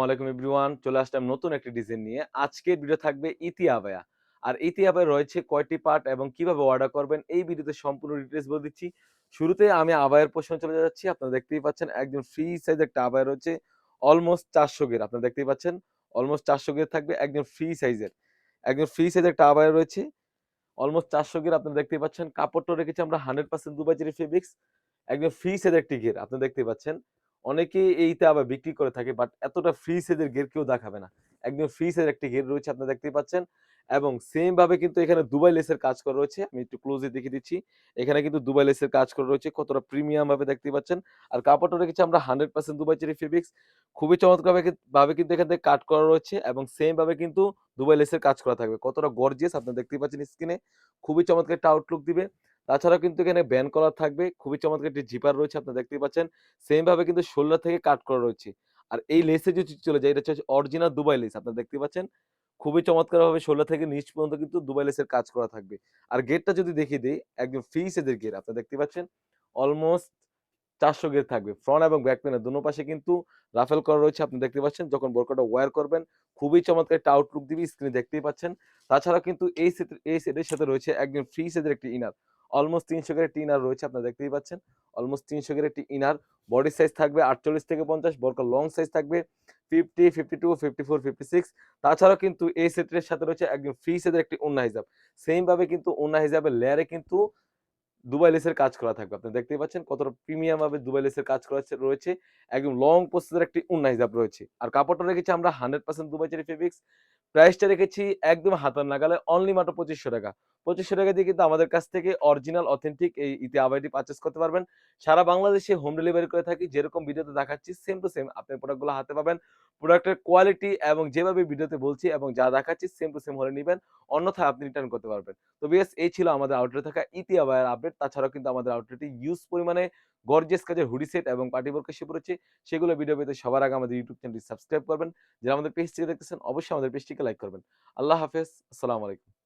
আসসালামু আলাইকুম এভরিওয়ান, চলে আসলাম নতুন একটি ডিজাইন নিয়ে। আজকের ভিডিও থাকবে ইতি আবায়া। আর ইতি আবায় রয়েছে কয়টি পার্ট এবং কীভাবে অর্ডার করবেন এই ভিডিওতে সম্পূর্ণ ডিটেলস বলে দিচ্ছি। শুরুতে আমি আবায়ের পোষণে চলে যাচ্ছি। আপনারা দেখতেই পাচ্ছেন একদম ফ্রি সাইজ একটা আবায় রয়েছে। অলমোস্ট চারশো গের আপনারা দেখতেই পাচ্ছেন? অলমোস্ট চারশো গের থাকবে একদম ফ্রি সাইজের একদম ফ্রি সাইজের একটা আবায় রয়েছে। অলমোস্ট চারশো গের আপনারা দেখতেই পাচ্ছেন। কাপড়টা রেখেছি আমরা hundred percent Dubai cherry fabrics একদম ফ্রি সাইজের একটি ঘের আপনারা দেখতেই পাচ্ছেন। অনেকে এইটা আবার বিক্রি করে থাকে বাট এতটা ফ্রি সাইজের গের কেউ দেখাবে না। একদম ফ্রি সাইজের একটি গের রয়েছে, আপনারা দেখতেই পাচ্ছেন। এবং সেম ভাবে কিন্তু এখানে দুবাই লেসের কাজ করা রয়েছে। আমি একটু ক্লোজে দেখিয়ে দিচ্ছি। এখানে কিন্তু দুবাই লেসের কাজ করা রয়েছে। কতটা প্রিমিয়াম ভাবে দেখতে পাচ্ছেন। আর কাপড়টা রেখেছি আমরা hundred percent Dubai cherry fabrics খুবই চমৎকার ভাবে কিন্তু এখান থেকে কাট করা রয়েছে এবং সেম ভাবে কিন্তু দুবাই লেসের কাজ করা থাকবে। কতটা গর্জিয়াস আপনারা দেখতে পাচ্ছেন স্ক্রিনে খুবই চমৎকার একটা আউটলুক দিবে। তাছাড়াও কিন্তু এখানে ব্যান কলার থাকবে। খুবই চমৎকার একটি জিপার রয়েছে, আপনারা দেখতেই পাচ্ছেন। সেম ভাবে কিন্তু শোল্ডার থেকে কাট করা রয়েছে। আর এই লেসে যদি চলে যায়, এটা হচ্ছে অরিজিনাল দুবাই লেস আপনারা দেখতে পাচ্ছেন। খুবই চমৎকার ভাবে শোল্ডার থেকে নিচ পর্যন্ত কিন্তু দুবাই লেসের কাজ করা থাকবে। আর গেটটা যদি দেখিয়ে দিই, একদম ফ্রি সেজের গেট আপনারা দেখতে পাচ্ছেন। অলমোস্ট চারশো গেট থাকবে ফ্রন্ট এবং ব্যাক প্যানের দুনো পাশে কিন্তু রাফেল করা রয়েছে আপনি দেখতে পাচ্ছেন। যখন বোরকাটা ওয়্যার করবেন, খুবই চমৎকার একটা আউটলুক দিবি স্ক্রিনে দেখতেই পাচ্ছেন। তাছাড়া কিন্তু এই সেট এই সেটের সাথে রয়েছে একদম ফ্রি সেজের একটি ইনার অলমোস্ট তিনশো গ্রেড একটি ইনার রয়েছে, আপনারা দেখতেই পাচ্ছেন। অলমোস্ট তিনশো গ্রেড একটি ইনার বডি সাইজ থাকবে আটচল্লিশ থেকে পঞ্চাশ বরকার লং সাইজ থাকবে fifty fifty two fifty four fifty six তাছাড়াও কিন্তু এই সেটের সাথে রয়েছে একদম ফ্রি সেটের একটি উন্না হিসাব সেম ভাবে কিন্তু উন্না হিসাবের লেয়ারে কিন্তু দুবাই লেসের কাজ করা থাকবে। আপনি দেখতেই পাচ্ছেন কতটা প্রিমিয়াম ভাবে দুবাই লেসের কাজ করা রয়েছে। একদম লং প্রসেসের একটি উন্না হিসাব রয়েছে। আর কাপড়টা রেখেছি আমরা hundred percent Dubai cherry fabrics প্রাইসটা রেখেছি একদম হাতার নাগালে অনলি মাত্র পঁচিশশো টাকা। পঁচিশশো টাকা দিয়ে কিন্তু আমাদের কাছ থেকে অরিজিনাল অথেন্টিক এই ইতি আবাইটি পারচেস করতে পারবেন। সারা বাংলাদেশে হোম ডেলিভারি করে থাকি, যেরকম ভিডিওতে দেখাচ্ছি সেম টু সেম আপনি প্রোডাক্টগুলো হাতে পাবেন। প্রোডাক্টের কোয়ালিটি এবং যেভাবে ভিডিওতে বলছি এবং যা দেখাচ্ছি সেম টু সেম হলে নেবেন, অন্যথায় আপনি রিটার্ন করতে পারবেন। তো বিএস, এই ছিল আমাদের আউটলেট থাকা ইতি আবায়ের আপডেট তাছাড়াও কিন্তু আমাদের আউটলেটে ইউজ পরিমাণে গর্জেস কাজের হুডি সেট এবং পার্টি বোর্ড এসে পড়েছে সেগুলো ভিডিও পেতে সবার আগে আমাদের ইউটিউব চ্যানেলটি সাবস্ক্রাইব করবেন। যারা আমাদের পেজটিকে দেখতেছেন, অবশ্যই আমাদের পেজটিকে লাইক করবেন। আল্লাহ হাফেজ, আসসালামু আলাইকুম।